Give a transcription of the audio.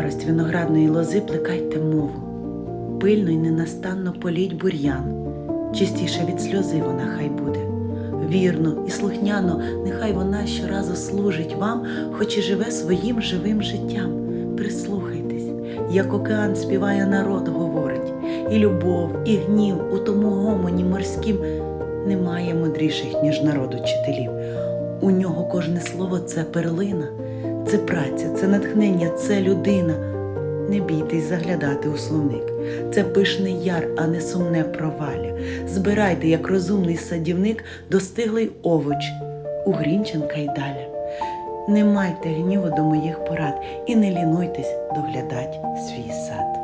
старость виноградної лози плекайте мову, пильно й ненастанно політь бур'ян, чистіше від сльози вона хай буде. Вірно і слухняно, нехай вона щоразу служить вам, хоч і живе своїм живим життям. Прислухайтесь, як океан співає народ, говорить, і любов, і гнів у тому гомоні морськім немає мудріших, ніж народ учителів. У нього кожне слово це перлина, це праця, це натхнення, це людина. Не бійтесь заглядати у словник. Це пишний яр, а не сумне провалля. Збирайте, як розумний садівник, достиглий овоч у Грінченка й далі. Не майте гніву до моїх порад і не лінуйтесь доглядать свій сад.